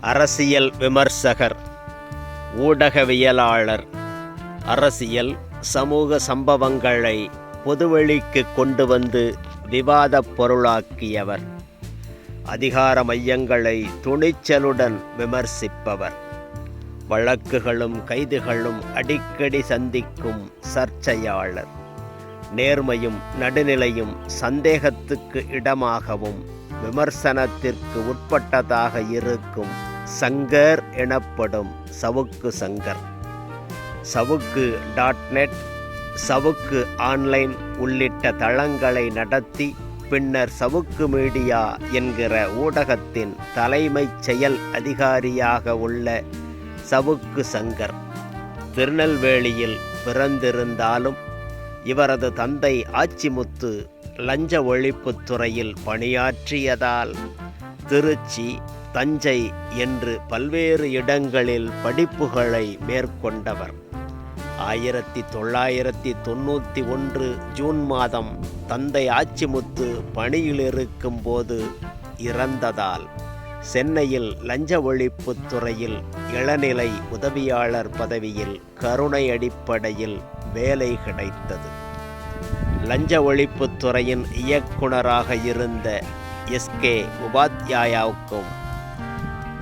அரசியல் விமர்சகர் ஊடகவியலாளர் அரசியல் சமூக சம்பவங்களை பொதுவெளிக்கு கொண்டு வந்து விவாதப் பொருளாக்கியவர். அதிகார மையங்களை துணிச்சலுடன் விமர்சிப்பவர். வழக்குகளும் கைதுகளும் அடிக்கடி சந்திக்கும் சர்ச்சையாளர். நேர்மையும் நடுநிலையும் சந்தேகத்துக்கு இடமாகவும் விமர்சனத்திற்கு உட்பட்டதாக இருக்கும் சங்கர் எனப்படும் Savukku Shankar. Savukku dot net Savukku online உள்ளிட்ட தளங்களை நடத்தி பின்னர் சவுக்கு மீடியா என்கிற ஊடகத்தின் தலைமைச் செயல் அதிகாரியாக உள்ள சவுக்கு சங்கர். திருநெல்வேலியில் பிறந்திருந்தாலும் இவரது தந்தை ஆச்சிமுத்து லஞ்ச ஒழிப்புத் துறையில் பணியாற்றியதால் திருச்சி தஞ்சை என்று பல்வேறு இடங்களில் படிப்புகளை மேற்கொண்டவர். ஆயிரத்தி தொள்ளாயிரத்தி தொண்ணூற்றி ஒன்று ஜூன் மாதம் தந்தை ஆச்சிமுத்து பணியில் இருக்கும்போது இறந்ததால் சென்னையில் லஞ்ச ஒழிப்புத்துறையில் இளநிலை உதவியாளர் பதவியில் கருணை அடிப்படையில் வேலை கிடைத்தது. லஞ்ச ஒழிப்புத்துறையின் இயக்குனராக இருந்த எஸ்கே உபாத்யாயாவுக்கும்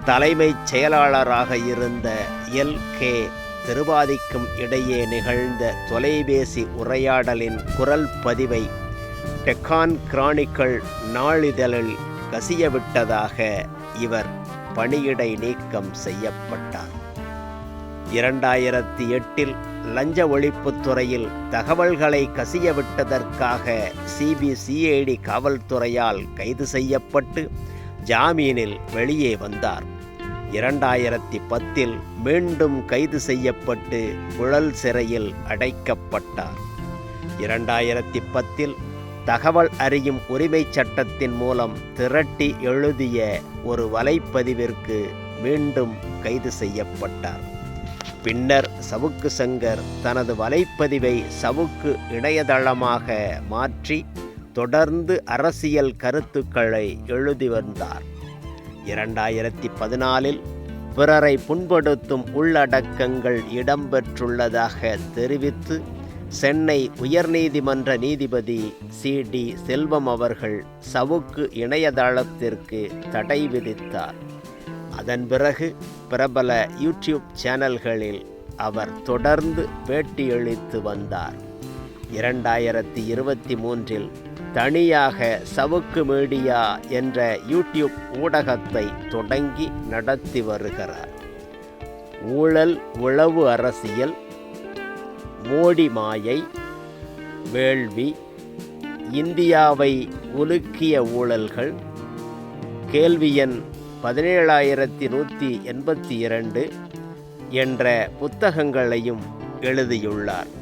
தலைமைச் செயலாளராக இருந்த எல். கே. திருவாதிக்கும் இடையே நிகழ்ந்த தொலைபேசி உரையாடலின் குரல் பதிவை டெக்கான் கிரானிக்கல் நாளிதழில் கசியவிட்டதாக இவர் பணியிடை நீக்கம் செய்யப்பட்டார். இரண்டாயிரத்தி எட்டில் லஞ்ச ஒழிப்புத்துறையில் தகவல்களை கசியவிட்டதற்காக சிபிசிஐடி காவல்துறையால் கைது செய்யப்பட்டு ஜாமீனில் வெளியே வந்தார். இரண்டாயிரத்தி பத்தில் மீண்டும் கைது செய்யப்பட்டு புழல் சிறையில் அடைக்கப்பட்டார். இரண்டாயிரத்தி பத்தில் தகவல் அறியும் உரிமைச் சட்டத்தின் மூலம் திரட்டி எழுதிய ஒரு வலைப்பதிவிற்கு மீண்டும் கைது செய்யப்பட்டார். பின்னர் சவுக்கு சங்கர் தனது வலைப்பதிவை சவுக்கு இணையதளமாக மாற்றி தொடர்ந்து அரசியல் கருத்துக்களை எழுதி வந்தார். இரண்டாயிரத்தி பதினாலில் பிறரை புண்படுத்தும் உள்ளடக்கங்கள் இடம்பெற்றுள்ளதாக தெரிவித்து சென்னை உயர்நீதிமன்ற நீதிபதி சி. டி. செல்வம் அவர்கள் சவுக்கு இணையதளத்திற்கு தடை விதித்தார். அதன் பிறகு பிரபல யூடியூப் சேனல்களில் அவர் தொடர்ந்து பேட்டியளித்து வந்தார். இரண்டாயிரத்தி இருபத்தி மூன்றில் தனியாக சவுக்கு மீடியா என்ற யூடியூப் ஊடகத்தை தொடங்கி நடத்தி வருகிறார். ஊழல் உளவு அரசியல் மோடி மாயை வேள்வி இந்தியாவை உலுக்கிய ஊழல்கள் கேள்வி எண் பதினேழாயிரத்தி நூற்றி எண்பத்தி இரண்டு என்ற புத்தகங்களையும் எழுதியுள்ளார்.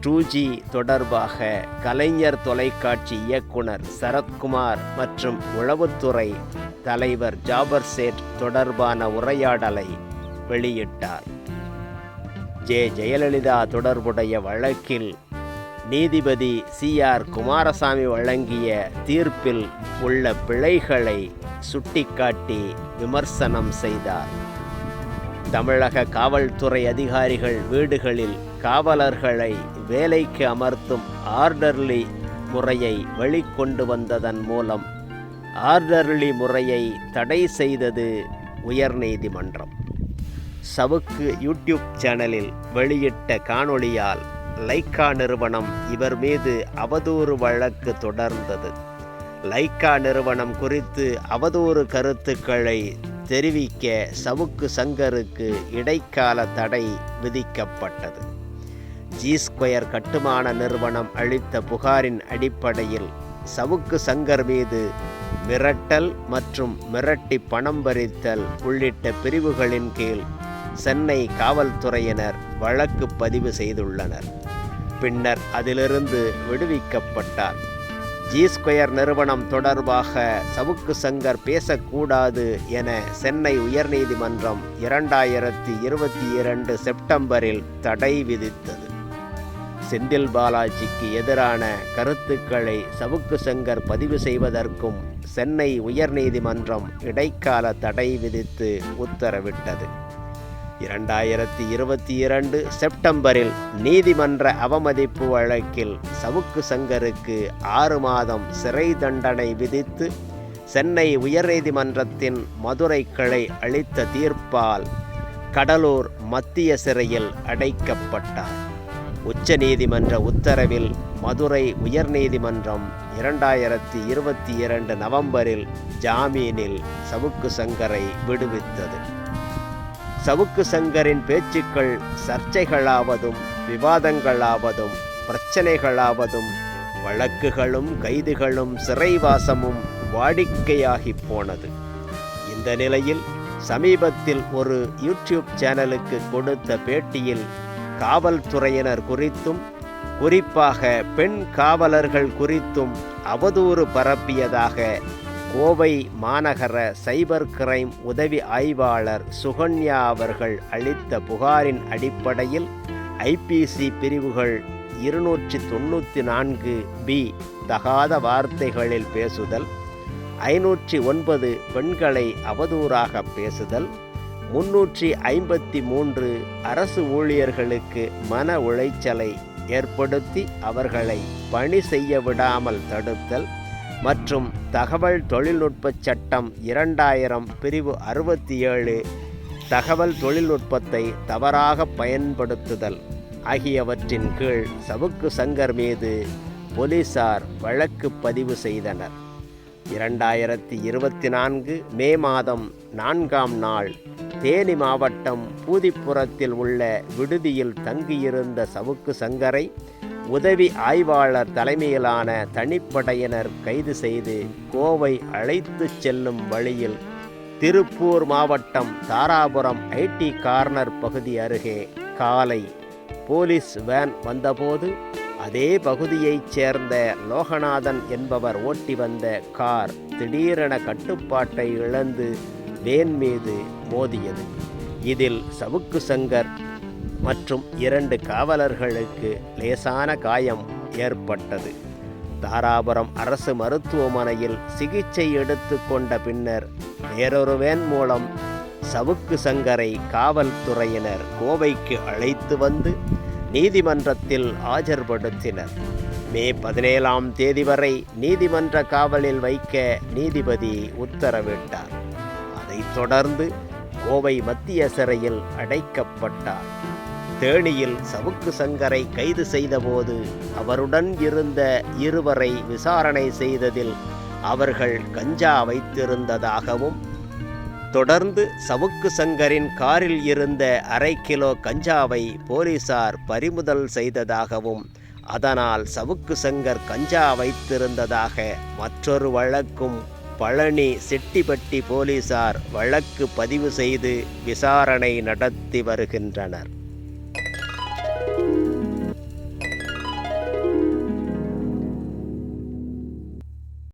டூ ஜி தொடர்பாக கலைஞர் தொலைக்காட்சி இயக்குனர் சரத்குமார் மற்றும் உளவுத்துறை தலைவர் ஜாபர் சேட் தொடர்பான உரையாடலை வெளியிட்டார். ஜே. ஜெயலலிதா தொடர்புடைய வழக்கில் நீதிபதி சி. ஆர். குமாரசாமி வழங்கிய தீர்ப்பில் உள்ள பிழைகளை சுட்டிக்காட்டி விமர்சனம் செய்தார். தமிழக காவல்துறை அதிகாரிகள் வீடுகளில் காவலர்களை வேலைக்கு அமர்த்தும் ஆர்டர்லி முறையை வெளிக்கொண்டு வந்ததன் மூலம் ஆர்டர்லி முறையை தடை செய்தது உயர்நீதிமன்றம். சவுக்கு யூடியூப் சேனலில் வெளியிட்ட காணொளியால் லைக்கா நிறுவனம் இவர் மீது அவதூறு வழக்கு தொடர்ந்தது. லைக்கா நிறுவனம் குறித்து அவதூறு கருத்துக்களை தெரிவிக்க சவுக்கு சங்கருக்கு இடைக்கால தடை விதிக்கப்பட்டது. ஜி ஸ்கொயர் கட்டுமான நிறுவனம் அளித்த புகாரின் அடிப்படையில் சவுக்கு சங்கர் மீது மிரட்டல் மற்றும் மிரட்டி பணம் பறித்தல் உள்ளிட்ட பிரிவுகளின் கீழ் சென்னை காவல்துறையினர் வழக்கு பதிவு செய்துள்ளனர். பின்னர் அதிலிருந்து விடுவிக்கப்பட்டார். ஜி ஸ்கொயர் நிறுவனம் தொடர்பாக சவுக்கு சங்கர் பேசக்கூடாது என சென்னை உயர்நீதிமன்றம் இரண்டாயிரத்தி இருபத்தி இரண்டு செப்டம்பரில் தடை விதித்தது. செந்தில் பாலாஜிக்கு எதிரான கருத்துக்களை சவுக்கு சங்கர் பதிவு செய்வதற்கும் சென்னை உயர்நீதிமன்றம் இடைக்கால தடை விதித்து உத்தரவிட்டது. இரண்டாயிரத்தி இருபத்தி இரண்டு செப்டம்பரில் நீதிமன்ற அவமதிப்பு வழக்கில் சவுக்கு சங்கருக்கு ஆறு மாதம் சிறை தண்டனை விதித்து சென்னை உயர்நீதிமன்றத்தின் மதுரை கிளை அளித்த தீர்ப்பால் கடலூர் மத்திய சிறையில் அடைக்கப்பட்டார். உச்சநீதிமன்ற உத்தரவில் மதுரை உயர்நீதிமன்றம் இரண்டாயிரத்தி இருபத்தி இரண்டு நவம்பரில் ஜாமீனில் சவுக்கு சங்கரை விடுவித்தது. சவுக்கு சங்கரின் பேச்சுக்கள் சர்ச்சைகளாவதும் விவாதங்களாவதும் பிரச்சனைகளாவதும் வழக்குகளும் கைதுகளும் சிறைவாசமும் வாடிக்கையாகி போனது. இந்த நிலையில் சமீபத்தில் ஒரு யூடியூப் சேனலுக்கு கொடுத்த பேட்டியில் காவல்துறையினர் குறித்தும் குறிப்பாக பெண் காவலர்கள் குறித்தும் அவதூறு பரப்பியதாக கோவை மாநகர சைபர் கிரைம் உதவி ஆய்வாளர் சுகன்யா அவர்கள் அளித்த புகாரின் அடிப்படையில் ஐபிசி பிரிவுகள் இருநூற்றி தொண்ணூற்றி நான்கு பி தகாத வார்த்தைகளில் பேசுதல் ஐநூற்றி ஒன்பது பெண்களை அவதூறாக பேசுதல் முன்னூற்றி ஐம்பத்தி மூன்று அரசு ஊழியர்களுக்கு மன உளைச்சலை ஏற்படுத்தி அவர்களை பணி செய்ய விடாமல் தடுத்தல் மற்றும் தகவல் தொழில்நுட்பச் சட்டம் இரண்டாயிரம் பிரிவு அறுபத்தி ஏழு தகவல் தொழில்நுட்பத்தை தவறாக பயன்படுத்துதல் ஆகியவற்றின் கீழ் சவுக்கு சங்கர் மீது போலீசார் வழக்கு பதிவு செய்தனர். இரண்டாயிரத்தி இருபத்தி நான்கு மே மாதம் நான்காம் நாள் தேனி மாவட்டம் பூதிப்புறத்தில் உள்ள விடுதியில் தங்கியிருந்த சவுக்கு சங்கரை உதவி ஆய்வாளர் தலைமையிலான தனிப்படையினர் கைது செய்து கோவை அழைத்து செல்லும் வழியில் திருப்பூர் மாவட்டம் தாராபுரம் ஐடி கார்னர் பகுதி அருகே காலை போலீஸ் வேன் வந்தபோது அதே பகுதியைச் சேர்ந்த லோகநாதன் என்பவர் ஓட்டி வந்த கார் திடீரென கட்டுப்பாட்டை இழந்து வேன் மீது மோதியது. இதில் சவுக்கு சங்கர் மற்றும் இரண்டு காவலர்களுக்கு லேசான காயம் ஏற்பட்டது. தாராபுரம் அரசு மருத்துவமனையில் சிகிச்சை எடுத்துக்கொண்ட பின்னர் வேறொரு வேன் மூலம் சவுக்கு சங்கரை காவல்துறையினர் கோவைக்கு அழைத்து வந்து நீதிமன்றத்தில் ஆஜர்படுத்தினர். மே பதினேழாம் தேதி வரை நீதிமன்ற காவலில் வைக்க நீதிபதி உத்தரவிட்டார். அதைத் தொடர்ந்து கோவை மத்திய சிறையில் அடைக்கப்பட்டார். தேனியில் சவுக்கு சங்கரை கைது செய்தபோது அவருடன் இருந்த இருவரை விசாரணை செய்ததில் அவர்கள் கஞ்சா வைத்திருந்ததாகவும் தொடர்ந்து சவுக்கு சங்கரின் காரில் இருந்த அரை கிலோ கஞ்சாவை போலீசார் பறிமுதல் செய்ததாகவும் அதனால் சவுக்கு சங்கர் கஞ்சா வைத்திருந்ததாக மற்றொரு வழக்கும் பழனி செட்டிப்பட்டி போலீசார் வழக்கு பதிவு செய்து விசாரணை நடத்தி வருகின்றனர்.